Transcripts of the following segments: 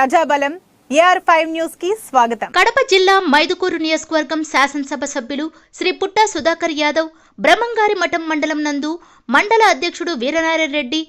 ప్రజాబలం AR five న్యూస్కి స్వాగతం. కడప జిల్లా మైదుకూరు నియోజకవర్గం శాసనసభ సభ్యులు శ్రీ పుట్టా సుధాకర్ యాదవ్ బ్రహ్మంగారి మఠం మండలం నందు మండల అధ్యక్షుడు వీరనారాయణ రెడ్డి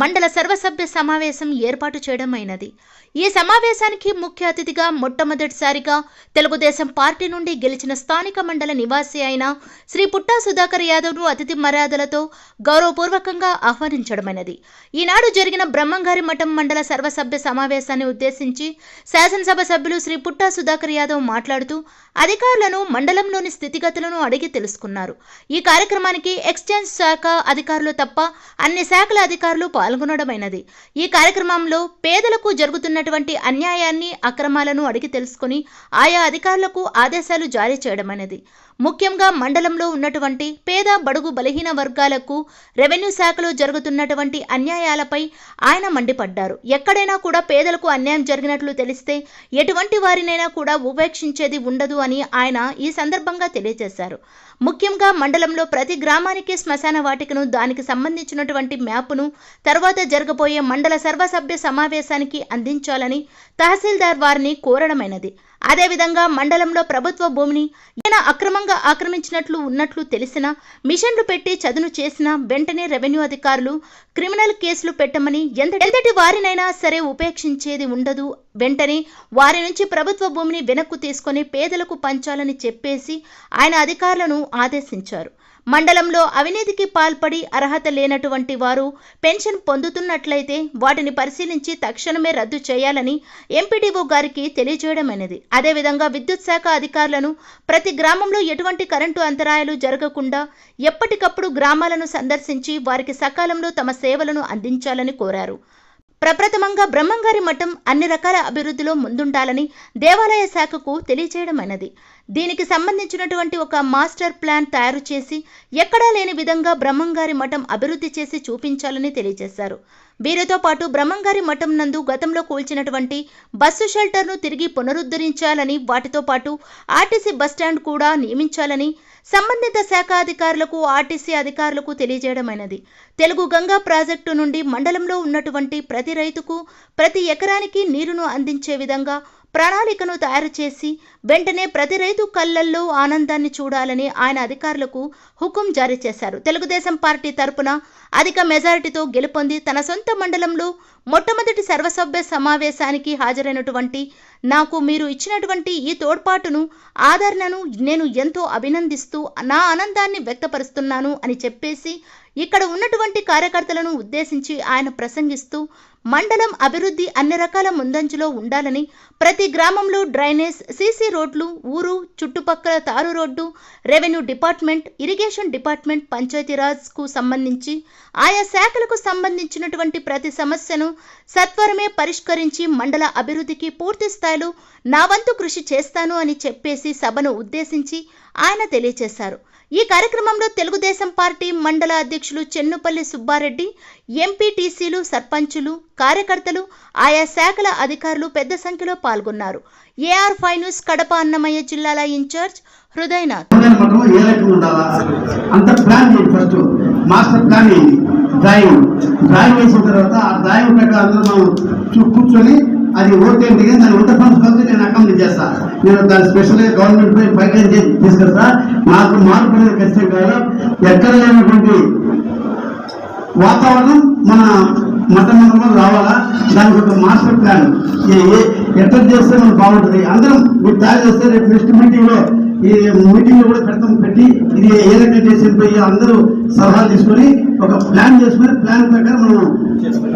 మండల సర్వసభ్య సమావేశం ఏర్పాటు చేయడం అయినది. ఈ సమావేశానికి ముఖ్య అతిథిగా మొట్టమొదటిసారిగా తెలుగుదేశం పార్టీ నుండి గెలిచిన స్థానిక మండల నివాసి అయిన శ్రీ పుట్టా సుధాకర్ యాదవ్ను అతిథి మర్యాదలతో గౌరవపూర్వకంగా ఆహ్వానించడమైనది. ఈనాడు జరిగిన బ్రహ్మంగారి మఠం మండల సర్వసభ్య సమావేశాన్ని ఉద్దేశించి శాసనసభ సభ్యులు శ్రీ పుట్టా సుధాకర్ యాదవ్ మాట్లాడుతూ అధికారులను మండలంలోని స్థితిగతులను అడిగి తెలుసుకున్నారు. ఈ కార్యక్రమానికి ఎక్స్చేంజ్ శాఖ అధికారులు తప్ప అన్ని శాఖల అధికారులు పాల్గొనడమైనది. ఈ కార్యక్రమంలో పేదలకు జరుగుతున్నటువంటి అన్యాయాన్ని అక్రమాలను అడిగి తెలుసుకుని ఆయా అధికారులకు ఆదేశాలు జారీ చేయడమైనది. ముఖ్యంగా మండలంలో ఉన్నటువంటి పేద బడుగు బలహీన వర్గాలకు రెవెన్యూ శాఖలో జరుగుతున్నటువంటి అన్యాయాలపై ఆయన మండిపడ్డారు. ఎక్కడైనా కూడా పేదలకు అన్యాయం జరిగినట్లు తెలిస్తే ఎటువంటి వారినైనా కూడా ఉపేక్షించేది ఉండదు అని ఆయన ఈ సందర్భంగా తెలియజేశారు. ముఖ్యంగా మండలంలో ప్రతి గ్రామానికి శ్మశాన వాటికను దానికి సంబంధించినటువంటి మ్యాప్ను తర్వాత జరగబోయే మండల సర్వసభ్య సమావేశానికి అందించాలని తహసీల్దార్ వారిని కోరడమైనది. అదేవిధంగా మండలంలో ప్రభుత్వ భూమిని ఈయన అక్రమంగా ఆక్రమించినట్లు ఉన్నట్లు తెలిసిన మిషన్లు పెట్టి చదును చేసిన వెంటనే రెవెన్యూ అధికారులు క్రిమినల్ కేసులు పెట్టమని ఎంతటి వారినైనా సరే ఉపేక్షించేది ఉండదు. వెంటనే వారి నుంచి ప్రభుత్వ భూమిని వెనక్కు తీసుకొని పేదలకు పంచాలని చెప్పేసి ఆయన అధికారులను ఆదేశించారు. మండలంలో అవినీతికి పాల్పడి అర్హత లేనటువంటి వారు పెన్షన్ పొందుతున్నట్లయితే వాటిని పరిశీలించి తక్షణమే రద్దు చేయాలని ఎంపీడీఓ గారికి తెలియజేయడమైనది అదేవిధంగా విద్యుత్ శాఖ అధికారులను ప్రతి గ్రామంలో ఎటువంటి కరెంటు అంతరాయాలు జరగకుండా ఎప్పటికప్పుడు గ్రామాలను సందర్శించి వారికి సకాలంలో తమ సేవలను అందించాలని కోరారు. ప్రప్రథమంగా బ్రహ్మంగారి మఠం అన్ని రకాల అభివృద్ధిలో ముందుండాలని దేవాలయ శాఖకు తెలియజేయడమైనది దీనికి సంబంధించినటువంటి ఒక మాస్టర్ ప్లాన్ తయారు చేసి ఎక్కడా లేని విధంగా బ్రహ్మంగారి మఠం అభివృద్ధి చేసి చూపించాలని తెలియజేశారు. వీరితో పాటు బ్రహ్మంగారి మఠం నందు గతంలో కూల్చినటువంటి బస్సు షెల్టర్ను తిరిగి పునరుద్ధరించాలని వాటితో పాటు ఆర్టీసీ బస్టాండ్ కూడా నియమించాలని సంబంధిత శాఖ అధికారులకు ఆర్టీసీ అధికారులకు తెలియజేయడమైనది. తెలుగు గంగా ప్రాజెక్టు నుండి మండలంలో ఉన్నటువంటి ప్రతి రైతుకు ప్రతి ఎకరానికి నీరును అందించే విధంగా ప్రణాళికను తయారు చేసి వెంటనే ప్రతి రైతు కళ్ళల్లో ఆనందాన్ని చూడాలని ఆయన అధికారులకు హుకుం జారీ చేశారు. తెలుగుదేశం పార్టీ తరపున అధిక మెజారిటీతో గెలుపొంది తన సొంత మండలంలో మొట్టమొదటి సర్వసభ్య సమావేశానికి హాజరైనటువంటి నాకు మీరు ఇచ్చినటువంటి ఈ తోడ్పాటును ఆదరణను నేను ఎంతో అభినందిస్తూ నా ఆనందాన్ని వ్యక్తపరుస్తున్నాను అని చెప్పేసి ఇక్కడ ఉన్నటువంటి కార్యకర్తలను ఉద్దేశించి ఆయన ప్రసంగిస్తూ మండలం అభివృద్ధి అన్ని రకాల ముందంజలో ఉండాలని ప్రతి గ్రామంలో డ్రైనేజ్ సీసీ రోడ్లు ఊరు చుట్టుపక్కల తారు road revenue department irrigation department పంచాయతీరాజ్కు సంబంధించి ఆయా శాఖలకు సంబంధించినటువంటి ప్రతి సమస్యను సత్వరమే పరిష్కరించి మండల అభివృద్ధికి పూర్తి స్థాయిలో నా వంతు కృషి చేస్తాను అని చెప్పేసి సభను ఉద్దేశించి ఆయన తెలియజేశారు. ఈ కార్యక్రమంలో తెలుగుదేశం పార్టీ మండల అధ్యక్షులు చెన్నుపల్లి సుబ్బారెడ్డి ఎంపీటీసీలు సర్పంచులు కార్యకర్తలు ఆయా శాఖల అధికారులు పెద్ద సంఖ్యలో పాల్గొన్నారు. A R five news Kadapa Annamayya జిల్లాల incharge Hrudayanath. Master plan drawing. Drawing వేసిన తర్వాత ఆ డ్రాయింగ్ ప్రకారం అందరూ మనం కూర్చొని అది ఓకే దిగి దాని వంట ఫండ్స్ కలిసి నేను అకౌంట్ చేస్తాను నేను దాని స్పెషల్గా గవర్నమెంట్ పై పైకి తీసుకొస్తా? నాకు మార్పు అనేది ఖచ్చితం కాదు. ఎక్కడ లేనటువంటి వాతావరణం మన మత మండలంలో రావాలా? దానికి ఒక మాస్టర్ ప్లాన్ ఎట్లా చేస్తే మనకు బాగుంటుంది? అందరం మీరు తయారు చేస్తే రేపు నెక్స్ట్ మీటింగ్లో ఈ మీటింగ్లో కూడా పెడతాం పెట్టి ఇది ఏ రకంగా చేసి పోయి అందరూ సలహాలు తీసుకొని ఒక ప్లాన్ చేసుకొని ప్లాన్ ప్రకారం మనం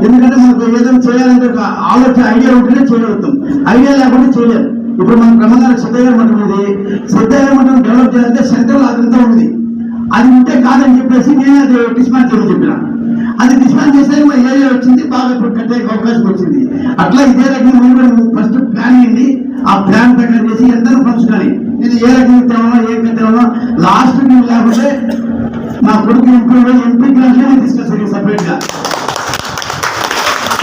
ఎందుకంటే మనకు ఏదైనా చేయాలంటే ఒక ఆలోచన ఐడియా ఉంటేనే చేయగలుగుతాం. ఐడియా లేకుండా చేయలేరు ఇప్పుడు మన బ్రహ్మంగారి సిద్ధయ్య మఠం ఉంది. సిద్ధయ్య మఠం డెవలప్ చేయాలంటే సెంట్రల్ అదంతా ఉంది. అది ఉంటే కాదని చెప్పేసి నేను అది డిస్మాన్ చేయమని చెప్పిన. అది డిస్మాన్ చేస్తే మా ఏరియా వచ్చింది బాగా ఇప్పుడు కట్టే అవకాశం వచ్చింది. అట్లా ఇదే రకంగా ఫస్ట్ ప్లాన్ అయింది ఆ ప్లాన్ ప్రకారం చేసి అందరూ ఫండ్స్ కానీ ఏ రకంగా తేవాలో ఏ తేవాలో లాస్ట్ మేము లేకపోతే మా కొడుకు ఎంపీ ఎంపీ గ్రాంట్లోనే తీసుకొచ్చారు సపరేట్గా.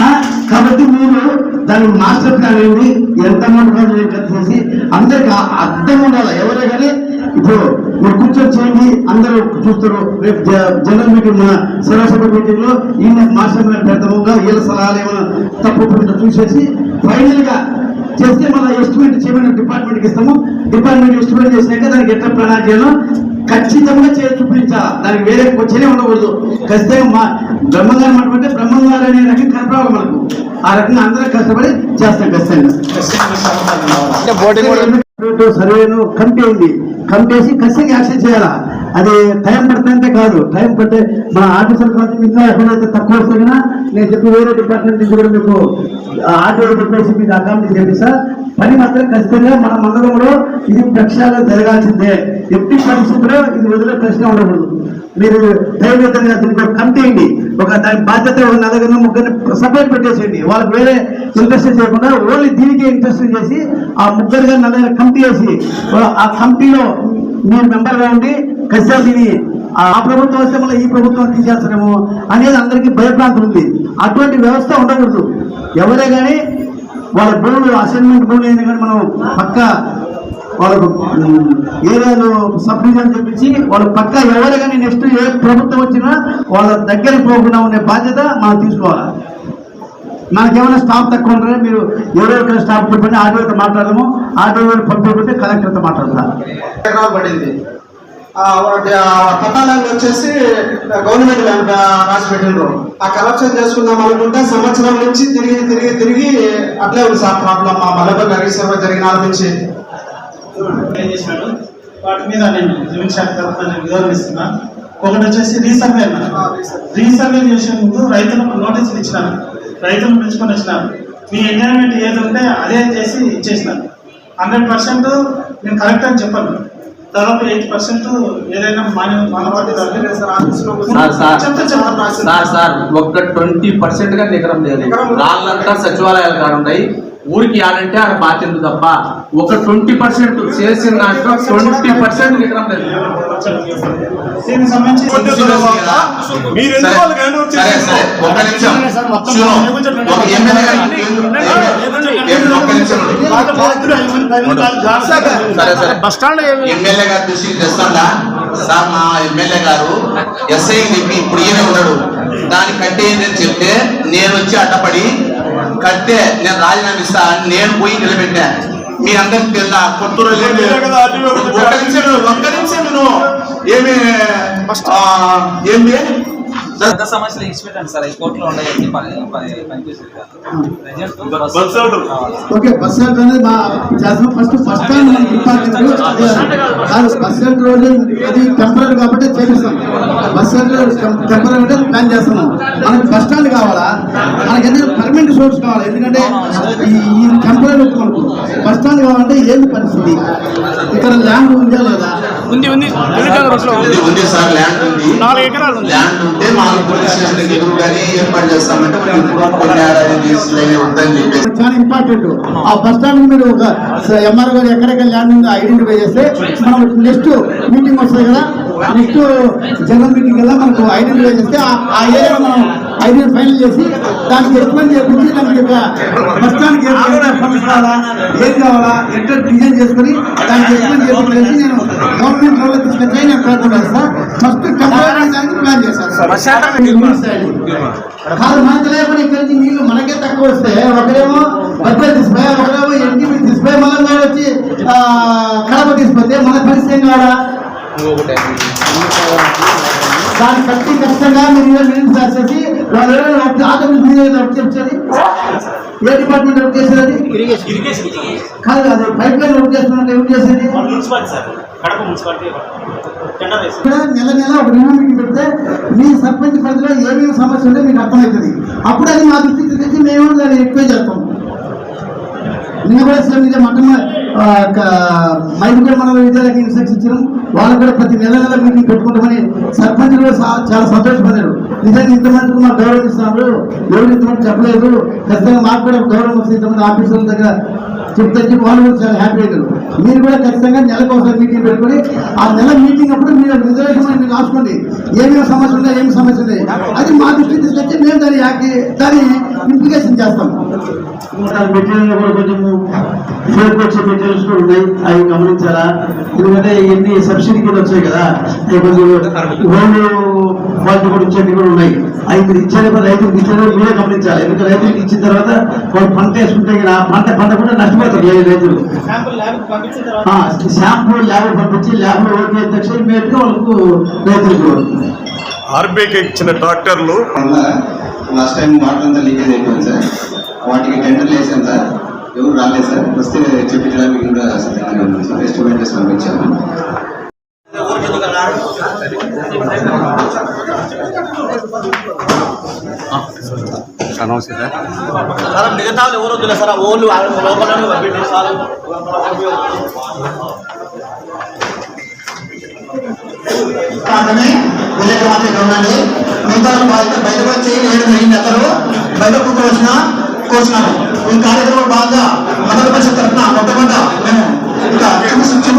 ఆ, కాబట్టి మీరు దాని మాస్టర్ ప్లాన్ ఏంటి ఎంత అమౌంట్ కావాలి చేసి అందరికి అర్థం ఉండాలి? ఎవరే కానీ ఇప్పుడు మీరు కూర్చొని చేయండి అందరూ చూస్తారు. రేపు జ- జనరల్ మీటింగ్ మన శివసభ మీటింగ్లో ఈ ప్లాన్ పెడతాముగా వీళ్ళ సలహాలు ఏమైనా తప్పు చూసేసి ఫైనల్గా చేస్తే మన ఎస్టిమేట్ చేయమని డిపార్ట్మెంట్కి ఇస్తాము. డిపార్ట్మెంట్ ఎస్టిమేట్ చేసినాక దానికి ఎట్లా ప్రణాళిక చేయాలో ఖచ్చితంగా చేసి చూపించాలి. దానికి వేరే క్వశ్చనే ఉండకూడదు. ఖచ్చితంగా మా బ్రహ్మంగారు అంటే బ్రహ్మంగారు అనే రకం కనపడాలి మనకు. ఆ రకంగా అందరం కష్టపడి చేస్తాం ఖచ్చితంగా. సర్వేను కమిటీ ఉంది. వేసి ఖచ్చితంగా యాక్షన్ చేయాలా? అది టైం పడుతుందంటే కాదు. టైం పడితే మన ఆఫీసర్ కొంచెం ఇంకా ఎక్కడైతే తక్కువ వస్తే కదా నేను చెప్పి వేరే డిపార్ట్మెంట్ నుంచి కూడా మీకు ఆర్డర్ చెప్పేసి మీకు అకామిడేట్ కమిటీ చేపిస్తా పని మాత్రం ఖచ్చితంగా మన మండలంలో ఇది ప్రక్షాళన జరగాల్సిందే. ఎట్టి పరిస్థితుల్లో ఇది వదిలే ప్రశ్న ఉండకూడదు. మీరు దైవతంగా దీనికి ఒక ఒక దాని బాధ్యత ఒక నలుగురిని ముగ్గురిని సపరేట్ పెట్టేసేయండి. వాళ్ళకి వేరే ఇంట్రెస్ట్ చేయకుండా ఓన్లీ దీనికి ఇంట్రెస్ట్ చేసి ఆ ముగ్గురుగా నలుగురు కమిటీ వేసి ఆ కమిటీలో మీరు మెంబర్గా ఉండి ఖచ్చితంగా దీన్ని ఆ ప్రభుత్వం వస్తే మళ్ళీ ఈ ప్రభుత్వం తీసేస్తారేమో అనేది అందరికీ భయప్రాంతం ఉంది. అటువంటి వ్యవస్థ ఉండకూడదు. ఎవరే కానీ వాళ్ళ భూములు అసైన్మెంట్ భూములు అయినా కానీ మనం పక్క వాళ్ళకు ఏదైనా ఏరియాలో సబ్ చెప్పించి వాళ్ళు పక్క ఎవరు కానీ నెక్స్ట్ ఏ ప్రభుత్వం వచ్చినా వాళ్ళ దగ్గర పోకుండా ఉండే బాధ్యత మనం తీసుకోవాలి? మనకేమైనా స్టాఫ్ తక్కువ ఉంటే మీరు ఎవరెవరికైనా స్టాఫ్ పెట్టుకుని ఆటోతో మాట్లాడము ఆటో పంపించకపోతే కలెక్టర్తో మాట్లాడతారు ఎకరాలు పడింది. ఆ, వచ్చేసి గవర్నమెంట్ ల్యాండ్ రాసి పెట్టిండ్రు. ఆ కరప్షన్ చేసుకుందాం అనుకుంటే సంవత్సరం నుంచి తిరిగి తిరిగి తిరిగి అట్లే ఉంది సార్ ప్రాబ్లం. మా మలబర్ నగేశ్వర జరిగిన నుంచి ఏం చేసినాడు వాటి మీద నేను శాఖ తరఫున నేను వివరణ ఇస్తున్నా ఒకటి వచ్చేసి రీసర్వే అన్న. రీసర్వే. చేసే ముందు రైతులకు నోటీసులు ఇచ్చినాను. రైతులను పిలుచుకొని వచ్చినాను. మీ ఎంజాయ్మెంట్ ఏది ఉంటే అదే చేసి ఇచ్చేసినాను. హండ్రెడ్ పర్సెంట్ నేను కరెక్ట్ అని చెప్పను. దాదాపు ఎయిటీ పర్సెంట్ ఏదైనా సార్ సార్ ఒక్క ట్వంటీ పర్సెంట్గా ఎకరం లేదు. రాళ్ళంతా సచివాలయాలు కాడ ఉన్నాయి. ఊరికి ఆడంటే ఆడ బాధ్యత తప్ప ఒక ట్వంటీ పర్సెంట్ చేసిన దాంట్లో ట్వంటీ పర్సెంట్ లేదు. ఎమ్మెల్యే గారు ఏం- ఒక్క నిమిషం ఉండు. సరే సరే. బస్ స్టాండ్ ఎమ్మెల్యే గారి దృష్టికి తెస్తాడా? సార్ మా ఎమ్మెల్యే గారు ఎస్ఐ ఇప్పుడు ఈయన ఉన్నాడు. దాన్ని కట్టేయండి అని చెప్తే నేను వచ్చి అడ్డపడి కట్టే నేను రాజీనామా ఇస్తా అని నేను పోయి నిలబెట్టా. మీ అందరికి తెలుసా కొత్తూరు ఒక్క నిమిషం విను. ఏమి ఆ, ఏంది? పెద్ద సమస్యలు ఇచ్చిపెట్టండి సార్. ఈ కోర్టులో ఉండేది పని పని పనిచేసేది కాదు. Present bus bus out okay bus stand అనేది మా చేస్తాం ఫస్ట్ బస్ స్టాండ్ ఇంపార్టెంట్ అదే కాదు బస్ స్టాండ్ రోడ్ అది టెంపరీ కాబట్టి చేపిస్తాం. బస్ స్టాండ్ టెంపరీ అంటే ప్లాన్ చేస్తున్నాం. మనకి బస్ స్టాండ్ కావాలా? మనకి ఎందుకంటే పర్మనెంట్ సోర్స్ కావాలి? ఎందుకంటే ఈ ఈ టెంపరీ బస్ స్టాండ్ కావాలంటే ఏంది పరిస్థితి? ఇక్కడ ల్యాండ్ ఉందా లేదా? ఉంది ఉంది. సార్ ల్యాండ్ ఉంది. నాలుగు ఎకరాలు. ల్యాండ్ ఉంటే మాకు పోలీస్ స్టేషన్ ఏర్పాటు చేస్తామంటే చాలా ఇంపార్టెంట్ ఆ బస్ స్టాండ్ మీరు ఒక ఎంఆర్ గారు ఎక్కడెక్కడ ల్యాండ్ ఉందో ఐడెంటిఫై చేస్తే మనం నెక్స్ట్ మీటింగ్ వస్తుంది కదా నెక్స్ట్ జనరల్ మీటింగ్ కదా మనకు ఐడెంటిఫై చేస్తే ఆ- ఏరియా మనం ఐడెంటిఫై ఫైనల్ చేసి దానికి ఎక్స్ప్లెయిన్ చేపించి దానికి బస్ స్టాండ్కి ఫండ్స్ కావాలా ఏం కావాలా ఎట్లా డిజైన్ చేసుకుని దానికి ఎక్స్ప్లెయిన్ చేపించేసి నేను గవర్నమెంట్ లెవెల్ తీసుకొచ్చి నేను ప్రయత్నం చేస్తాను ఫస్ట్ టెంపరీ దానికి ప్లాన్ చేస్తాను కాదు మనకు లేకుండా ఇక్కడ నుంచి నీళ్ళు మనకే తక్కువ వస్తే ఒకరేమో బద్దలు తీసిపోయి ఒకరేమో ఎన్టీపీ తీసిపోయి మళ్ళీ వాడు వచ్చి ఆ, కడప తీసిపోతే మన పరిస్థితి ఏం కావాలా దాన్ని కట్టి ఖచ్చితంగా మీరు మీద వర్క్ చేసేది ఏ డిపార్ట్మెంట్ వర్క్ చేసేది? కాదు అది పైప్ లైన్ వర్క్ చేస్తున్నట్టు ఎవరు చేసేది? Municipality sir. కడప మున్సిపాలిటీ ఇక్కడ నెల నెల ఒక నియమం మీటింగ్ పెడితే మీ సర్పంచ్ పరిధిలో ఏమేమి సమస్య ఉంటే మీకు అర్థమవుతుంది. అప్పుడు అది మా దృష్టికి తెచ్చి మేము దాన్ని ఎక్కువ చేస్తాం. నిన్న కూడా సేమ్ ఇదే మటన్ మైదుకూడ మండల విద్యాలకి ఇన్స్ట్రక్షన్ ఇచ్చినాం. వాళ్ళు కూడా ప్రతి నెల నెల మీటింగ్ పెట్టుకుంటామని సర్పంచ్ కూడా చాలా సంతోషపడ్డారు. నిజంగా ఇంతమందికి మాకు గౌరవం ఇస్తున్నారు. ఎవరు ఇంతమంది చెప్పలేదు. ఖచ్చితంగా మాకు కూడా గౌరవం వస్తుంది. ఇంతమంది ఆఫీసర్ల దగ్గర చెప్తే చెప్పి వాళ్ళు కూడా చాలా హ్యాపీ అయ్యారు మీరు కూడా ఖచ్చితంగా నెలకు ఒకసారి మీటింగ్ పెట్టుకొని ఆ నెల మీటింగ్ అప్పుడు మీరు రిజర్వేషన్ అని మీరు రాసుకోండి. ఏమేమి సమస్యలు ఉన్నాయి ఏమి సమస్యలు ఉన్నాయి అది మా దృష్టికి తీసుకొచ్చి మేము దాని యాక్టి దాన్ని ఇంప్లికేషన్ చేస్తాం. మెటీరియల్ కూడా మెటీరియల్స్ కూడా ఉన్నాయి. అవి గమనించాలా? ఎందుకంటే ఇవన్నీ సబ్సిడీ కూడా వచ్చాయి కదా. కొంచెం క్వాలిటీ కూడా ఇచ్చేవి కూడా ఉన్నాయి. అవి మీరు ఇచ్చారు రైతులకు ఇచ్చారు మీరే గమనించాలి. ఎందుకంటే రైతులకు ఇచ్చిన తర్వాత వాళ్ళు పంట వేసుకుంటే ఆ పంట పంట కూడా నష్టపోతారు ఏ రైతులు. శాంపుల్ ల్యాబ్ పంపించిన తర్వాత శాంపుల్ ల్యాబ్ పంపించి ల్యాబ్లో ఓకే తక్షణ గా వాళ్ళకు రైతులకు ఆర్బీకి ఇచ్చిన ట్రాక్టర్లు? లాస్ట్ టైం వాటర్ అంతా లీకేజ్ అయిపోయింది సార్. వాటికి టెండర్లు వేసాం సార్. ఎవరు రాలేదు సార్. వస్తే చెప్పించడానికి కూడా సిద్ధంగా సార్ ఎస్టిమేట్ చేసి పంపించాము మిగతా ఎవరు వద్దులే సార్ ఓళ్ళు లోపల సార్. మిగతా బయటకు వచ్చి ఏడు నెలలు నెత్తరు బయట కూతురు వచ్చిన ఈ కార్యక్రమం బాగా మొదటి పరిస్థితి తరఫున మొట్టమొదట మేము ఇంకా చిన్న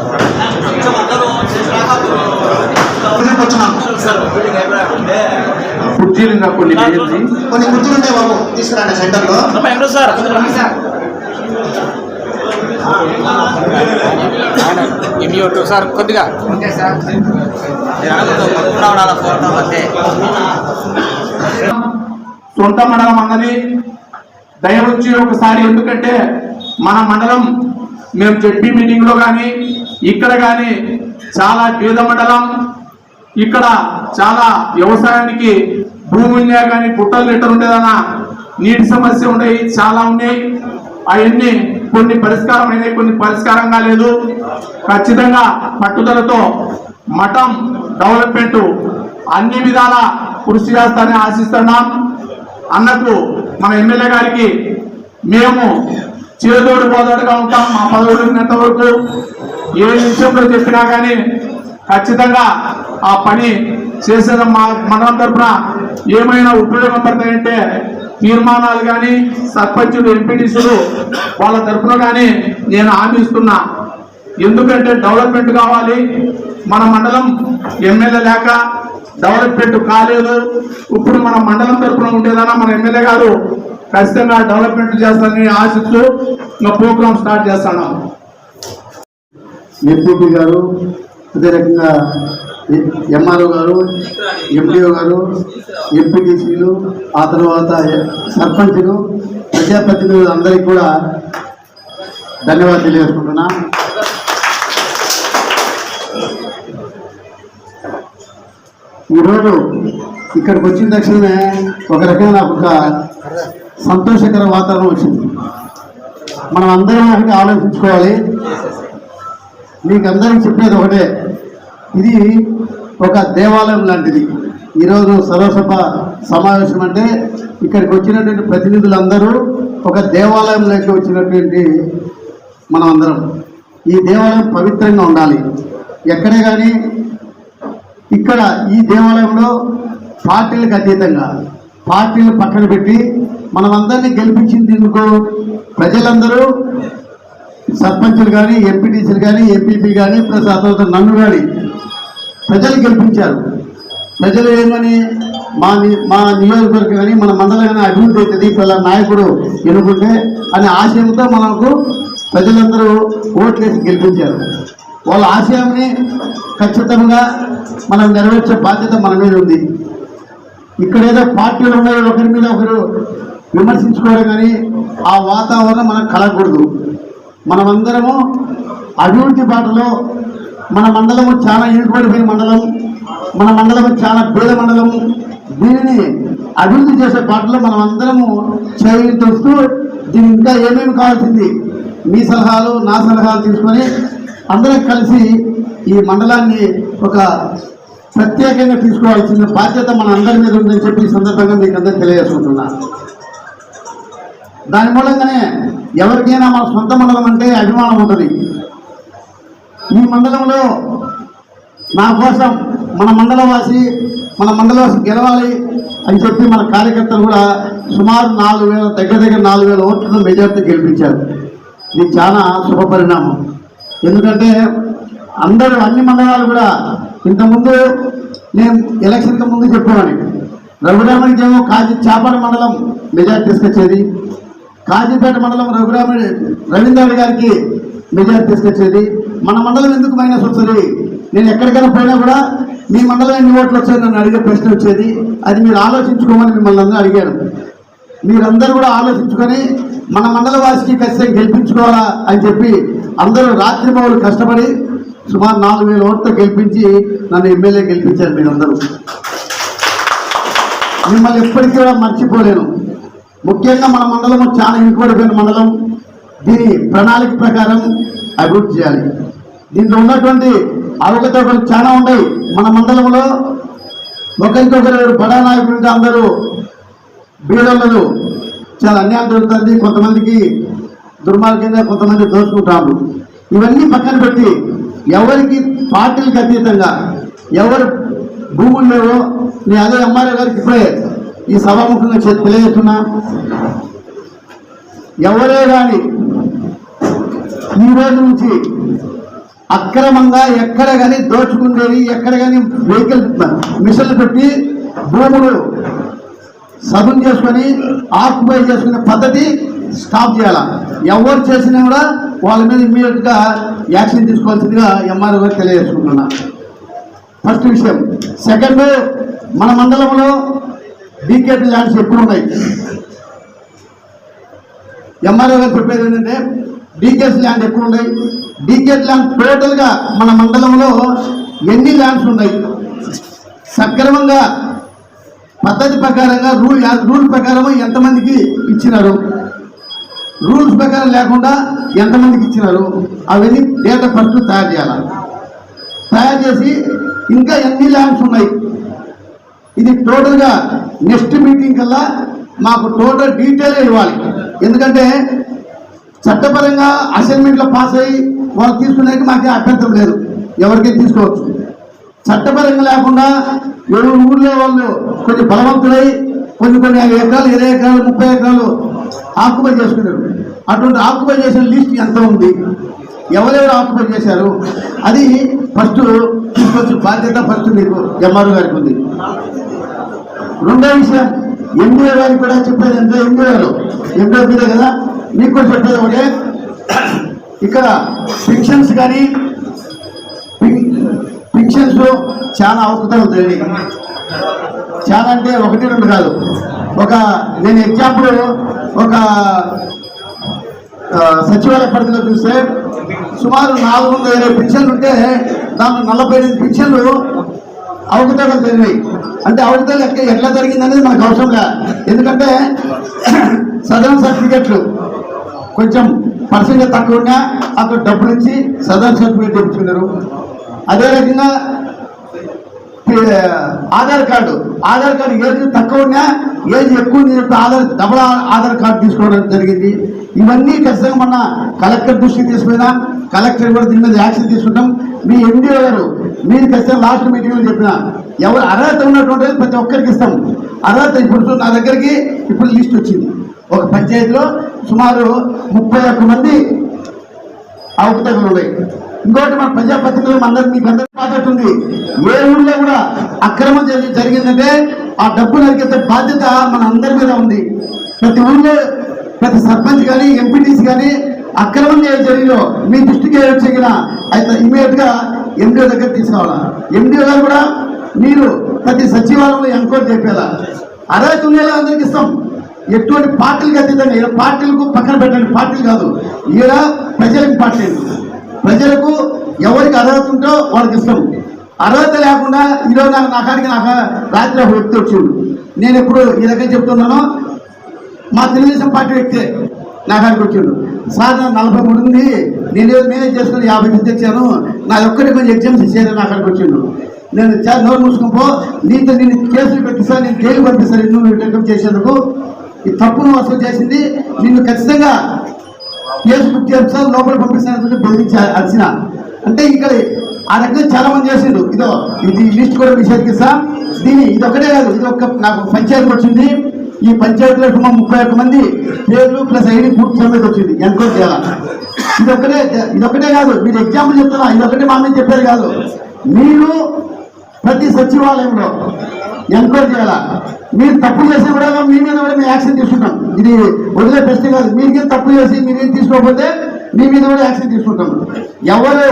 ఇంకా కొన్ని వేసి కొన్ని కుర్చీలు ఉంటాయి బాబు తీసుకురండి సెంటర్లో సార్? సార్. కొద్దిగా. సొంత మండలం అన్నది దయవచ్చి ఒకసారి ఎందుకంటే మన మండలం మేము జడ్పీ మీటింగ్లో కానీ ఇక్కడ కానీ చాలా పేద మండలం ఇక్కడ చాలా వ్యవసాయానికి భూమి ఉన్నా కానీ గుట్టలు లీటర్ ఉండేదన్న నీటి సమస్య ఉండేవి చాలా ఉన్నాయి అవన్నీ కొన్ని పరిష్కారం అయినాయి కొన్ని పరిష్కారం కాలేదు ఖచ్చితంగా పట్టుదలతో మఠం డెవలప్మెంట్ అన్ని విధాల కృషి చేస్తానని ఆశిస్తున్నాం. అన్నకు మన ఎమ్మెల్యే గారికి మేము చేదోడు పోదోడుగా ఉంటాం. మా పదవులు ఉన్నంత వరకు ఏ విషయంలో చెప్పినా కానీ ఖచ్చితంగా ఆ పని చేసేది మా మండలం తరఫున ఏమైనా ఉపయోగపడతాయంటే తీర్మానాలు కానీ సర్పంచులు ఎంపీటీసీలు వాళ్ళ తరఫున కానీ నేను హామీ ఇస్తున్నా. ఎందుకంటే డెవలప్మెంట్ కావాలి. మన మండలం ఎమ్మెల్యే లేక డెవలప్మెంట్ కాలేదు. ఇప్పుడు మన మండలం తరఫున ఉండేదన్నా మన ఎమ్మెల్యే గారు ఖచ్చితంగా డెవలప్మెంట్ చేస్తానని ఆశిస్తూ ఇంకా ప్రోగ్రామ్ స్టార్ట్ చేస్తున్నాం ఎంపీపీ గారు అదే రకంగా ఎంఆర్ఓ గారు ఎంపీఓ గారు ఎంపీటీసీలు ఆ తర్వాత సర్పంచులు ప్రజాప్రతినిధులు అందరికీ కూడా ధన్యవాదాలు తెలియజేసుకుంటున్నా. ఈరోజు ఇక్కడికి వచ్చిన తక్షణమే ఒక రకమైన ఒక సంతోషకర వాతావరణం వచ్చింది. మనం అందరం ఒకటి ఆలోచించుకోవాలి. మీకు అందరికీ చెప్పేది ఒకటే ఇది ఒక దేవాలయం లాంటిది. ఈరోజు సర్వసభ సమావేశం అంటే ఇక్కడికి వచ్చినటువంటి ప్రతినిధులందరూ ఒక దేవాలయంలోకి వచ్చినటువంటి మనం అందరం ఈ దేవాలయం పవిత్రంగా ఉండాలి. ఎక్కడే కానీ ఇక్కడ ఈ దేవాలయంలో పార్టీలకు అతీతంగా పార్టీలు పక్కన పెట్టి మనమందరినీ గెలిపించింది ఎందుకు? ప్రజలందరూ సర్పంచులు కానీ ఎంపీటీసీలు కానీ ఎంపీపీ కానీ ప్లస్ ఆ తర్వాత నన్ను కానీ ప్రజలు గెలిపించారు. ప్రజలు ఏమని మా ని- మా నియోజకవర్గం కానీ మన మండలం కానీ అభివృద్ధి అవుతుంది పిల్ల నాయకుడు ఎన్నుకుంటే అనే ఆశయంతో మనకు ప్రజలందరూ ఓట్లేసి గెలిపించారు. వాళ్ళ ఆశయాన్ని ఖచ్చితంగా మనం నెరవేర్చే బాధ్యత మన మీద ఉంది. ఇక్కడ ఏదో పార్టీలు ఉన్నాయో ఒకరి మీద ఒకరు విమర్శించుకోవడం కానీ ఆ వాతావరణం మనకు కలగకూడదు. మనమందరము అభివృద్ధి బాటలో మన మండలము చాలా ఇరుకుపడిపోయిన మండలం మన మండలము చాలా పేద మండలం. దీనిని అభివృద్ధి చేసే పాటలో మనం అందరము చేస్తూ దీనికి ఇంకా ఏమేమి కావాల్సింది? మీ సలహాలు నా సలహాలు తీసుకొని అందరం కలిసి ఈ మండలాన్ని ఒక ప్రత్యేకంగా తీసుకోవాల్సిన బాధ్యత మన అందరి మీద ఉందని చెప్పి ఈ సందర్భంగా మీకు అందరూ తెలియజేసుకుంటున్నా. దాని మూలంగానే ఎవరికైనా మన సొంత మండలం అంటే అభిమానం ఉంటుంది. ఈ మండలంలో నా కోసం మన మండలవాసి మన మండలవాసి గెలవాలి అని చెప్పి మన కార్యకర్తలు కూడా సుమారు నాలుగు వేల దగ్గర దగ్గర నాలుగు వేల ఓట్లను మెజార్టీ గెలిపించారు. ఇది చాలా శుభ పరిణామం. ఎందుకంటే అందరూ అన్ని మండలాలు కూడా ఇంతకుముందు నేను ఎలక్షన్కి ముందు చెప్పేవాడిని. రఘురామనికి ఏమో కాజీ చేపల మండలం మెజార్టీ తీసుకొచ్చేది. కాజీపేట మండలం రఘురామ రవీంద్ర గారికి మెజార్టీ తీసుకొచ్చేది. మన మండలం ఎందుకు మైనస్ వస్తుంది? నేను ఎక్కడికైనా పోయినా కూడా మీ మండలం ఎన్ని ఓట్లు వచ్చాయి నన్ను అడిగే ప్రశ్న వచ్చేది? అది మీరు ఆలోచించుకోమని మిమ్మల్ని అందరూ అడిగారు మీరందరూ కూడా ఆలోచించుకొని మన మండల వాసికి ఖచ్చితంగా గెలిపించుకోవాలా అని చెప్పి అందరూ రాత్రి మౌలు కష్టపడి సుమారు నాలుగు వేల ఓట్లతో గెలిపించి నన్ను ఎమ్మెల్యే గెలిపించారు మీరందరూ. మిమ్మల్ని ఎప్పటికీ కూడా మర్చిపోలేను. ముఖ్యంగా మన మండలం చాలా వెనుకబడిపోయిన మండలం. దీని ప్రణాళిక ప్రకారం అభివృద్ధి చేయాలి. దీంట్లో ఉన్నటువంటి అవకతవకలు చాలా ఉన్నాయి. మన మండలంలో ఒకరికొకరు బడా నాయకులు అందరూ బీడోళ్ళు చాలా అన్యాయం జరుగుతుంది. కొంతమందికి దుర్మార్గంగా కొంతమంది దోచుకుంటారు. ఇవన్నీ పక్కన పెట్టి ఎవరికి పార్టీలకు అతీతంగా ఎవరు భూములు లేవో నేను అదే ఎంఆర్ఓ గారికి ఇప్పుడే ఈ సభాముఖంగా తెలియజేస్తున్నా. ఎవరే కానీ ఈ రోజు నుంచి అక్రమంగా ఎక్కడ కానీ దోచుకుండేది ఎక్కడ కానీ వెహికల్ మిషన్లు పెట్టి భూములు సదును చేసుకొని ఆక్యుపై చేసుకునే పద్ధతి స్టాప్ చేయాలి. ఎవరు చేసినా కూడా వాళ్ళ మీద ఇమ్మీడియట్గా యాక్షన్ తీసుకోవాల్సిందిగా ఎంఆర్ఓ గారు తెలియజేసుకుంటున్నా. ఫస్ట్ విషయం. సెకండ్ మన మండలంలో డీకేపీ ల్యాండ్స్ ఎక్కువ ఉన్నాయి. ఎంఆర్ఓ గారు చెప్పేది ఏంటంటే డీకేస్ ల్యాండ్ ఎక్కువ ఉన్నాయి డీకేస్ ల్యాండ్ టోటల్గా మన మండలంలో ఎన్ని ల్యాండ్స్ ఉన్నాయి? సక్రమంగా పద్ధతి ప్రకారంగా రూల్ రూల్ ప్రకారం ఎంతమందికి ఇచ్చినారు? రూల్స్ ప్రకారం లేకుండా ఎంతమందికి ఇచ్చినారు? అవన్నీ డేటా ఫస్ట్ తయారు చేయాలి? తయారు చేసి ఇంకా ఎన్ని ల్యాండ్స్ ఉన్నాయి? ఇది టోటల్గా నెక్స్ట్ మీటింగ్ కల్లా మాకు టోటల్ డీటెయిల్ ఇవ్వాలి. ఎందుకంటే చట్టపరంగా అసైన్మెంట్లో పాస్ అయ్యి వాళ్ళు తీసుకునేకి మాకే అభ్యంతరం లేదు. ఎవరికైనా తీసుకోవచ్చు. చట్టపరంగా లేకుండా ఎవరు ఊళ్ళో వాళ్ళు కొన్ని బలవంతులై కొన్ని కొన్ని ఎకరాలు ఇరవై ఎకరాలు ముప్పై ఎకరాలు ఆక్యుపై చేసుకున్నారు. అటువంటి ఆక్యుపై చేసిన లిస్ట్ ఎంత ఉంది? ఎవరెవరు ఆక్యుపై చేశారు? అది ఫస్ట్ తీసుకొచ్చిన బాధ్యత ఫస్ట్ మీకు ఎంఆర్ఓ గారికి ఉంది. రెండో విషయం ఎండిఓ గారికి కూడా చెప్పారు ఎంత? ఎండిఓ గారు ఎండిఓ మీరే కదా మీకు కూడా చెప్పేది ఒకటే. ఇక్కడ పెన్షన్స్ కానీ పెన్షన్స్ చాలా అవసరం ఉంది చాలా అంటే ఒకటి రెండు కాదు. ఒక నేను ఎగ్జాంపుల్ ఒక సచివాలయ పరిధిలో చూస్తే సుమారు నాలుగు వందల ఇరవై పెన్షన్లు ఉంటే దాంట్లో నలభై ఎనిమిది పెన్షన్లు అవకతలు జరిగినాయి. అంటే అవకతలు ఎట్లా జరిగిందనేది మనకు అవసరం లేదు. ఎందుకంటే సదరన్ సర్టిఫికెట్లు కొంచెం పర్సెంట్ తక్కువ ఉన్నా అక్కడ డబ్బులు ఇచ్చి సదర్ సర్టిఫికేట్ చెప్తున్నారు. అదే రకంగా Aadhaar card Aadhaar card age తక్కువ ఉన్నా ఏజ్ ఎక్కువ ఉంది చెప్పి ఆధార్ డబుల్ ఆధార్ కార్డు తీసుకోవడం జరిగింది. ఇవన్నీ ఖచ్చితంగా మొన్న కలెక్టర్ దృష్టికి తీసుకున్నా కలెక్టర్ కూడా దీని మీద యాక్షన్ తీసుకుంటాం. మీ ఎండిఓ గారు మీరు ఖచ్చితంగా లాస్ట్ మీటింగ్లో చెప్పిన ఎవరు అర్హత ఉన్నటువంటి ప్రతి ఒక్కరికి ఇస్తాం. అర్హత ఇప్పుడు నా దగ్గరికి ఇప్పుడు లిస్ట్ వచ్చింది. ఒక పంచాయతీలో సుమారు ముప్పై ఒక్క మంది అవకతవకలు ఉన్నాయి. ఇంకోటి మన ప్రజాపత్రికలు అందరికి మీకు అందరికి బాధ్యత ఉంది. ఏ ఊళ్ళో కూడా అక్రమం జరిగి- జరిగిందంటే ఆ డబ్బు నరికేత బాధ్యత మన అందరి మీద ఉంది. ప్రతి ఊళ్ళో ప్రతి సర్పంచ్ కానీ ఎంపీటీసీ కానీ అక్రమం చేయ- మీ దృష్టికి వచ్చిన అయితే ఇమీడియట్గా ఎండిఓ దగ్గర తీసుకోవాలా ఎండిఓ గారు కూడా మీరు ప్రతి సచివాలయంలో ఎంక్వైరీ చెప్పేలా అర్హత ఉండేలా అందరికి ఇస్తాం. ఎటువంటి పార్టీలకు అతీతంగా ఇలా పార్టీలకు పక్కన పెట్టండి. పార్టీలు కాదు. ఈడ ప్రజలకు పార్టీ ప్రజలకు ఎవరికి అర్హత ఉంటో వాళ్ళకి ఇష్టం అర్హత లేకుండా ఈరోజు నాకు నా కాడికి నాకు రాత్రి ఒక వ్యక్తి వచ్చిండు. నేను ఎప్పుడు ఈ రకంగా చెప్తున్నాను మా తెలుగుదేశం పార్టీ వ్యక్తే నా కాడికి వచ్చిండు. సార్ నాకు నలభై మూడు ఉంది. నేను ఏదో మేనేజ్ చేసుకుని యాభై మంది తెచ్చాను. నా ఒక్కటి కొంచెం ఎగ్జామ్స్ ఇచ్చారు నాకాడికి వచ్చిండు. నేను నోరు మూసుకొని పో. నీతో నేను కేసులు పెట్టిస్తాను నేను జైలు పంపిస్తాను నువ్వు చేసేందుకు ఈ తప్పును వసూలు అసలు చేసింది. నిన్ను ఖచ్చితంగా కేసు బుక్ చేస్తాను లోపల పంపిస్తాను బెదిరించి అరిచిన. అంటే ఇక్కడ ఆ రకంగా చాలా మంది చేసిండు ఇదో ఇది లిస్ట్ కూడా నిషేధిస్తా దీని ఇది ఒకటే కాదు ఇది ఒక నాకు పంచాయతీ వచ్చింది. ఈ పంచాయతీలో సుమారు ముప్పై ఒక్క మంది పేర్లు ప్లస్ ఐడి పూర్తి సమేత వచ్చింది. ఎంతో చేయాలి? ఇది ఒకటే ఇది ఒకటే కాదు. మీరు ఎగ్జాంపుల్ చెప్తున్నా ఇది ఒకటే మా మీద చెప్పారు కాదు. మీరు ప్రతి సచివాలయంలో ఎంక్వైరీ చేయాలా? మీరు తప్పు చేసి కూడా మీ మీద కూడా మేము యాక్షన్ తీసుకుంటాం. ఇది వదిలే ప్రశ్న కాదు. మీకేం తప్పు చేసి మీరేం తీసుకోకపోతే మీ మీద కూడా యాక్షన్ తీసుకుంటాం. ఎవరు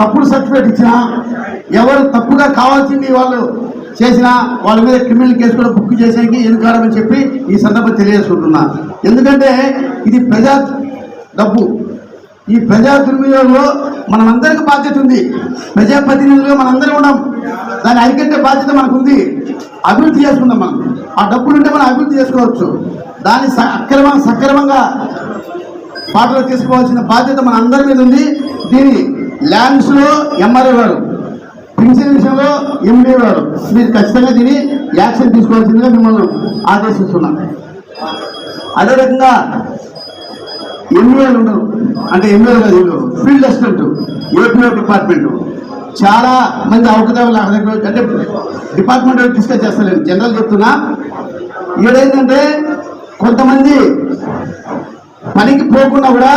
తప్పుడు సర్టిఫికేట్ ఇచ్చినా ఎవరు తప్పుగా కావాల్సింది వాళ్ళు చేసినా వాళ్ళ మీద క్రిమినల్ కేసు కూడా బుక్ చేసేకి ఎన్నుకాడమని చెప్పి ఈ సందర్భం తెలియజేసుకుంటున్నా. ఎందుకంటే ఇది ప్రజా డబ్బు. ఈ ప్రజా దుర్వినియోగంలో మనమందరికి బాధ్యత ఉంది. ప్రజాప్రతినిధులుగా మనందరం ఉన్నాం. దాన్ని అరికట్టే బాధ్యత మనకు ఉంది అభివృద్ధి చేసుకుందాం మనం. ఆ డబ్బులు ఉంటే మనం అభివృద్ధి చేసుకోవచ్చు. దాన్ని స- అక్రమ సక్రమంగా పాటలు తీసుకోవాల్సిన బాధ్యత మన అందరి మీద ఉంది. దీని ల్యాండ్స్లో ఎంఆర్ఏ గారు పింఛన్ విషయంలో ఎండీ గారు మీరు ఖచ్చితంగా దీన్ని యాక్షన్ తీసుకోవాల్సిందిగా మిమ్మల్ని ఆదేశిస్తున్నాం. అదే రకంగా ఎంఈఓలు ఉండరు అంటే ఎంఈఓలు కాదు వీళ్ళు ఫీల్డ్ అసిస్టెంట్ ఏపీఓ డిపార్ట్మెంట్ చాలా మంది అవకతవలు అక్కడ అంటే డిపార్ట్మెంట్ డిస్కస్ చేస్తలేదు. జనరల్ చెప్తున్నా ఏదైందంటే కొంతమంది పనికి పోకుండా కూడా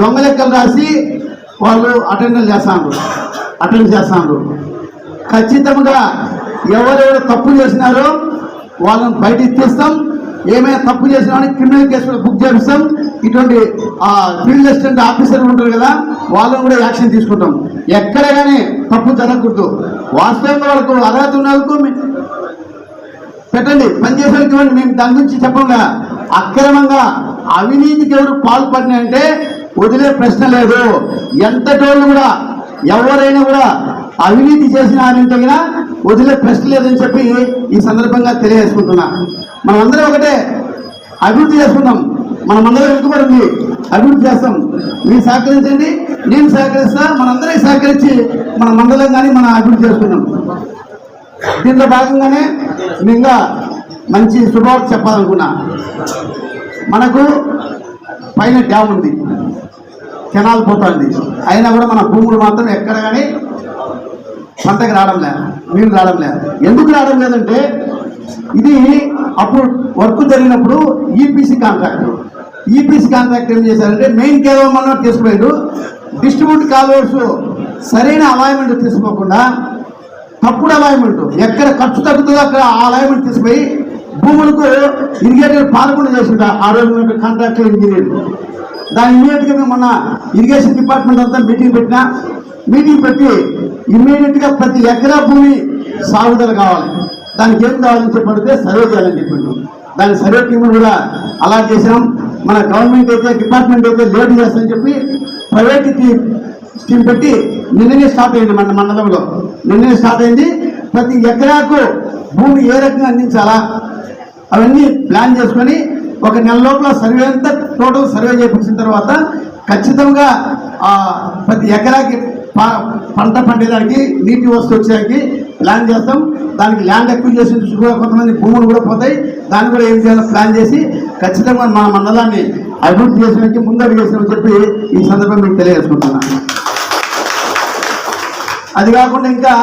దొంగ లెక్కలు రాసి వాళ్ళు అటెండెన్స్ చేస్తాను అటెండ్ చేస్తాను ఖచ్చితంగా ఎవరెవరు తప్పు చేసినారో వాళ్ళని బయటికి తీస్తాం. ఏమైనా తప్పు చేసిన వాడిని క్రిమినల్ కేసు బుక్ చేపిస్తాం ఇటువంటి ఆ ఫీల్డ్ అసిస్టెంట్ ఆఫీసర్ ఉంటారు కదా వాళ్ళని కూడా యాక్షన్ తీసుకుంటాం. ఎక్కడ కానీ తప్పు జరగకూడదు. వాస్తవంగా వాళ్ళకు అర్హత ఉన్నందుకు పెట్టండి. పనిచేసేందుకు ఇవ్వండి. మేము దాని గురించి చెప్పంగా అక్రమంగా అవినీతికి ఎవరు పాల్పడినాయంటే వదిలే ప్రశ్న లేదు. ఎంతటోళ్ళు కూడా ఎవరైనా కూడా అవినీతి చేసిన ఆయన తగిన వదిలే ప్రశ్న లేదని చెప్పి ఈ సందర్భంగా తెలియజేసుకుంటున్నా. మనం అందరం ఒకటే అభివృద్ధి చేసుకుందాం. మన అందరం వెనుకబడి ఉంది అభివృద్ధి చేస్తాం. మీరు సహకరించండి. నేను సహకరిస్తా. మనందరం సహకరించి మన మండలం కానీ మన అభివృద్ధి చేసుకుందాం. దీంట్లో భాగంగానే ఇంకా మంచి శుభవార్త చెప్పాలనుకున్నా. మనకు పైన డ్యామ్ ఉంది. కెనాల్ పోతుంది. అయినా కూడా మన భూములు మాత్రం ఎక్కడ కానీ పంటకు రావడం లేదు. నీళ్ళు రావడం లేదు. ఎందుకు రావడం లేదంటే ఇది అప్పుడు వర్క్ జరిగినప్పుడు ఈపీసీ కాంట్రాక్టర్ ఈపీసీ కాంట్రాక్ట్ ఏం చేశారంటే మెయిన్ కేవలం అన్నట్టు తీసుకుపోయాడు. డిస్ట్రిబ్యూట్ కాలువర్స్ సరైన అలాయ్మెంట్ తీసుకోకుండా తప్పుడు అలాయ్మెంట్ ఎక్కడ ఖర్చు తగ్గుతుందో అక్కడ ఆ అలాయ్మెంట్ తీసుకుపోయి భూములకు ఇరిగేటర్ పాలకుండా చేసింట ఆ రోజు కాంట్రాక్టర్ ఇంజనీర్ దాని ఇమీడియట్గా మేము మొన్న ఇరిగేషన్ డిపార్ట్మెంట్ అంతా మీటింగ్ పెట్టినా మీటింగ్ పెట్టి ఇమీడియట్గా ప్రతి ఎకరా భూమి సాగుదల కావాలి. దానికి ఏం కావాలని చెప్పడితే సర్వే చేయాలని చెప్పిండు దాని సర్వే టీమ్ కూడా అలా చేసాం మన గవర్నమెంట్ అయితే డిపార్ట్మెంట్ అయితే లేట్ చేస్తామని చెప్పి ప్రైవేట్ స్కీమ్ పెట్టి నిన్ననే స్టార్ట్ అయింది మన మండలంలో. నిన్ననే స్టార్ట్ అయింది. ప్రతి ఎకరాకు భూమి ఏ రకంగా అందించాలా? అవన్నీ ప్లాన్ చేసుకొని ఒక నెల లోపల సర్వే అంతా టోటల్ సర్వే చేయించిన తర్వాత ఖచ్చితంగా ప్రతి ఎకరాకి పంట పండేదానికి నీటి వస్తు వచ్చేదానికి ప్లాన్ చేస్తాం. దానికి ల్యాండ్ ఎక్కువ కూడా కొంతమంది భూములు కూడా పోతాయి. దాన్ని కూడా ఏం చేయాలో ప్లాన్ చేసి ఖచ్చితంగా మన మండలాన్ని అభివృద్ధి చేసినకి ముందడుగు చేసినామని చెప్పి ఈ సందర్భం మీకు తెలియజేసుకుంటున్నాను. అది కాకుండా ఇంకా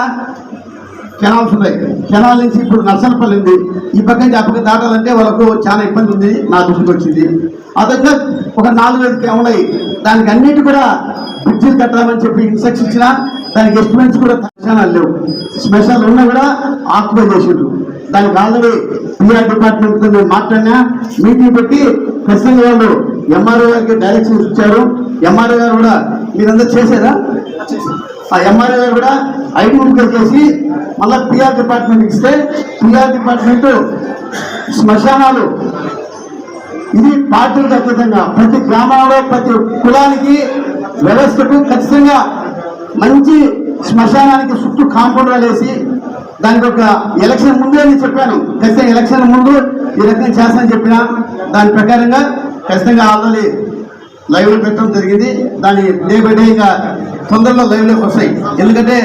కెనాల్స్ ఉన్నాయి. కెనాల్ నుంచి ఇప్పుడు నర్సనపల్లి ఉంది. ఈ పక్క నుంచి ఆ పక్క దాటాలంటే వాళ్ళకు చాలా ఇబ్బంది ఉంది. నా దృష్టికి వచ్చింది. అదొక ఒక నాలుగు ఐదు ఉన్నాయి. దానికి అన్నిటి కూడా బ్రిడ్జిలు కట్టాలని చెప్పి ఇన్స్ట్రక్షన్ ఇచ్చిన దానికి ఎస్టిమేట్స్ కూడా తక్షణాలు లేవు. స్పెషల్ ఉన్నా కూడా ఆక్యుపై చేసిండ్రు. దానికి ఆల్రెడీ పిఆర్ డిపార్ట్మెంట్తో మేము మాట్లాడినా మీటింగ్ పెట్టి ఖచ్చితంగా వాళ్ళు ఎంఆర్ఓ గారికి డైరెక్షన్స్ ఇచ్చారు. ఎంఆర్ఓ గారు కూడా మీరందరూ చేశారా? ఆ ఎంఆర్ఓ గారు కూడా ఐడెంటిఫై చేసి మళ్ళీ పిఆర్ డిపార్ట్మెంట్ ఇస్తే పిఆర్ డిపార్ట్మెంట్ శ్మశానాలు. ఇది పార్టీలకు అతీతంగా. ప్రతి గ్రామంలో ప్రతి కులానికి వ్యవస్థకు ఖచ్చితంగా మంచి శ్మశానానికి చుట్టూ కాంపౌండ్ వేసి దానికి ఒక ఎలక్షన్ ముందే నేను చెప్పాను. ఖచ్చితంగా ఎలక్షన్ ముందు ఈ రకంగా చేస్తానని చెప్పిన దాని ప్రకారంగా ఖచ్చితంగా ఆల్రెడీ లైవ్లో పెట్టడం జరిగింది. దాని డే బై డే ఇంకా తొందరలో లైవ్లోకి వస్తాయి. ఎందుకంటే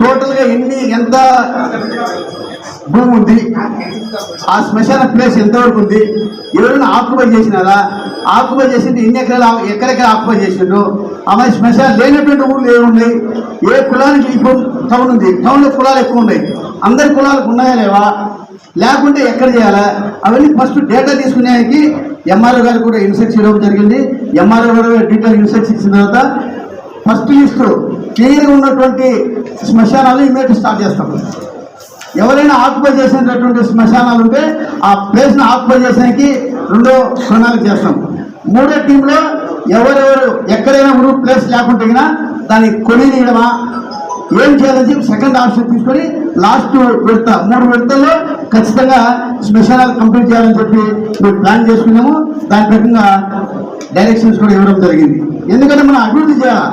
టోటల్గా ఎన్ని ఎంత భూమి ఉంది ఆ శ్మశాన ప్లేస్ ఎంతవరకు ఉంది ఎవరైనా ఆక్యుపై చేసినారా? ఆక్యుపై చేసింది ఎన్ని ఎకరాలు ఆ- ఎక్కడెక్కడ ఆక్యుపై చేసిండ్రు ఆమె శ్మశాన లేనటువంటి ఊళ్ళు ఏమి ఏ కులానికి ఇప్పుడు టౌన్ ఉంది. టౌన్లో కులాలు ఎక్కువ ఉన్నాయి. అందరి కులాలకు ఉన్నాయా లేవా? లేకుంటే ఎక్కడ చేయాలా? అవన్నీ ఫస్ట్ డేటా తీసుకునేకి ఎంఆర్ఓ గారు కూడా ఇన్సెక్ట్స్ ఇవ్వడం జరిగింది. ఎంఆర్ఓ గారు డీటెయిల్ ఇన్సెక్ట్స్ ఇచ్చిన తర్వాత ఫస్ట్ లిస్ట్ క్లియర్గా ఉన్నటువంటి శ్మశానాలు ఇమీడియట్ స్టార్ట్ చేస్తాం. ఎవరైనా ఆక్యుపై చేసినటువంటి శ్మశానాలు ఉంటే ఆ ప్లేస్ని ఆక్యుపై చేసానికి రెండో ప్రణాళిక చేస్తాం. మూడో టీంలో ఎవరెవరు ఎక్కడైనా ఊరు ప్లేస్ లేకుంటే గినా దాన్ని కొనియడమా ఏం చేయాలని చెప్పి సెకండ్ ఆప్షన్ తీసుకొని లాస్ట్ విడత మూడు విడతల్లో ఖచ్చితంగా స్పెషల్ కంప్లీట్ చేయాలని చెప్పి మేము ప్లాన్ చేసుకున్నాము. దాని ప్రకారంగా డైరెక్షన్స్ కూడా ఇవ్వడం జరిగింది. ఎందుకంటే మనం అభివృద్ధి చేయాలి?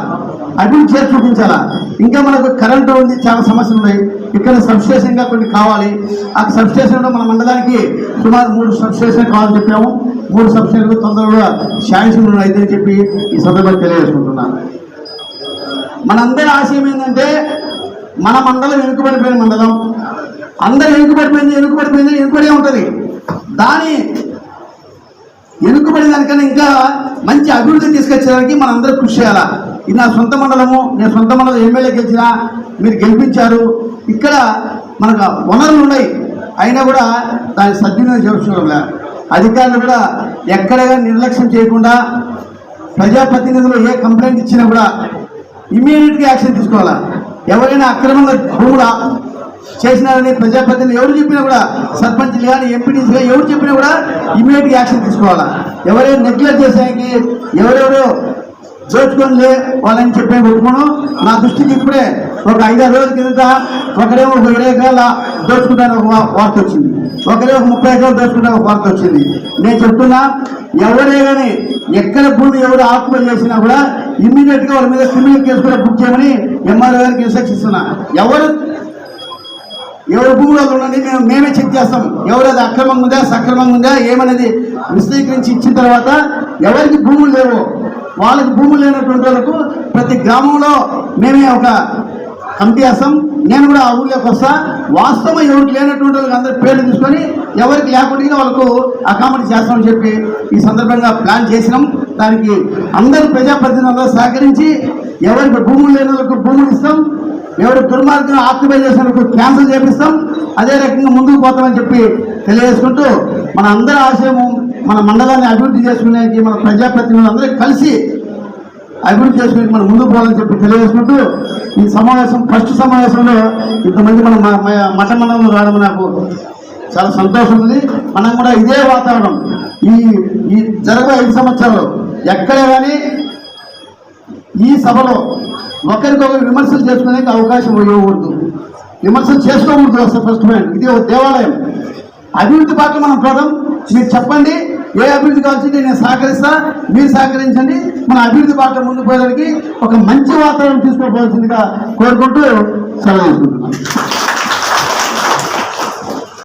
అభివృద్ధి చేసి చూపించాలా? ఇంకా మనకు కరెంటు ఉంది చాలా సమస్యలు ఉన్నాయి. ఇక్కడ సబ్స్టేషన్గా కొన్ని కావాలి. ఆ సబ్స్టేషన్లో మన మండలానికి సుమారు మూడు సబ్స్టేషన్ కావాలని చెప్పాము. మూడు సబ్సిడీలు తొందరగా శాంక్షన్ అయితే చెప్పి ఈ సందర్భంగా తెలియజేసుకుంటున్నాను మనందరి ఆశయం ఏంటంటే మన మండలం వెనుకబడిపోయిన మండలం. అందరూ వెనుకబడిపోయింది వెనుకబడిపోయింది వెనుకబడే ఉంటుంది. దాని వెనుకబడి దానికన్నా ఇంకా మంచి అభివృద్ధి తీసుకొచ్చేదానికి మనం కృషి చేయాలా? ఇది నా సొంత మండలము నేను సొంత మండలం ఎమ్మెల్యే గెలిచినా మీరు గెలిపించారు. ఇక్కడ మనకు వనరులు ఉన్నాయి. అయినా కూడా దాన్ని సద్వినియోగం చేసుకోవడంలే అధికారులు కూడా ఎక్కడ నిర్లక్ష్యం చేయకుండా ప్రజాప్రతినిధులు ఏ కంప్లైంట్ ఇచ్చినా కూడా ఇమీడియట్గా యాక్షన్ తీసుకోవాలా? ఎవరైనా అక్రమంగా భూములు చేసినారని ప్రజాప్రతినిధులు ఎవరు చెప్పినా కూడా సర్పంచ్ కానీ ఎంపీటీసీ కానీ ఎవరు చెప్పినా కూడా ఇమీడియట్ యాక్షన్ తీసుకోవాలా? ఎవరైనా నెగ్లెక్ట్ చేసానికి ఎవరెవరు చేసుకొని లే వాళ్ళని చెప్పే పెట్టుకోను నా దృష్టికి ఇప్పుడే ఒక ఐదారు రోజుల కిందట ఒకరేమో ఒక ఇరవై ఎకరాల దోచుకుంటాను ఒక వా- వార్త వచ్చింది. ఒకరే ఒక ముప్పై ఎకరాలు దోచుకుంటాను ఒక వార్త వచ్చింది. నేను చెప్తున్నా ఎవరే కానీ ఎక్కడ భూమి ఎవరు ఆత్మహత్య చేసినా కూడా ఇమ్మీడియట్గా వాళ్ళ మీద క్రిమినల్ కేసు కూడా బుక్ చేయమని ఎంఆర్ఓ గారికి ఇన్స్ట్రక్షన్ ఇస్తున్నా. ఎవరు ఎవరు భూములు ఉండండి మేము మేమే చెక్ చేస్తాం. ఎవరు అది అక్రమంగా ఉందా సక్రమంగా ఉందా ఏమనేది విశదీకరించి ఇచ్చిన తర్వాత ఎవరికి భూములు లేవు? వాళ్ళకి భూములు లేనటువంటి వాళ్ళకు ప్రతి గ్రామంలో మేమే ఒక కమిటీ వేస్తాం. నేను కూడా ఆ ఊళ్ళోకి వస్తా. వాస్తవం ఎవరికి లేనటువంటి వాళ్ళకి అందరి పేర్లు తీసుకొని ఎవరికి లేకుండా వాళ్ళకు అకామిడేట్ చేస్తామని చెప్పి ఈ సందర్భంగా ప్లాన్ చేసినాం. దానికి అందరు ప్రజాప్రతినిధులు సహకరించి ఎవరికి భూములు లేని వాళ్ళకు భూములు ఇస్తాం. ఎవరి దుర్మార్గం ఆక్యుపై క్యాన్సిల్ చేపిస్తాం. అదే రకంగా ముందుకు పోతామని చెప్పి తెలియజేసుకుంటూ మన అందరి ఆశయము మన మండలాన్ని అభివృద్ధి చేసుకునేకి మన ప్రజాప్రతినిధులు అందరూ కలిసి అభివృద్ధి చేసుకునే మనం ముందుకు పోవాలని చెప్పి తెలియజేసుకుంటూ ఈ సమావేశం ఫస్ట్ సమావేశంలో ఇంతమంది మన మఠ మండలం రావడం నాకు చాలా సంతోషం ఉంది. మనం కూడా ఇదే వాతావరణం. ఈ ఈ జరగబోయే ఐదు సంవత్సరాలు ఎక్కడే కానీ ఈ సభలో ఒకరికొకరు విమర్శలు చేసుకునే అవకాశం ఇవ్వకూడదు. విమర్శలు చేసుకోకూడదు అసలు ఫస్ట్ పాయింట్ ఇది ఒక దేవాలయం. అభివృద్ధి పట్ల మనం ప్రథం మీరు చెప్పండి ఏ అభివృద్ధి కావాల్సింది నేను సహకరిస్తా మీరు సహకరించండి. మన అభివృద్ధి పట్ల ముందుకు పోయడానికి ఒక మంచి వాతావరణం తీసుకోవాల్సిందిగా కోరుకుంటూ సెలవు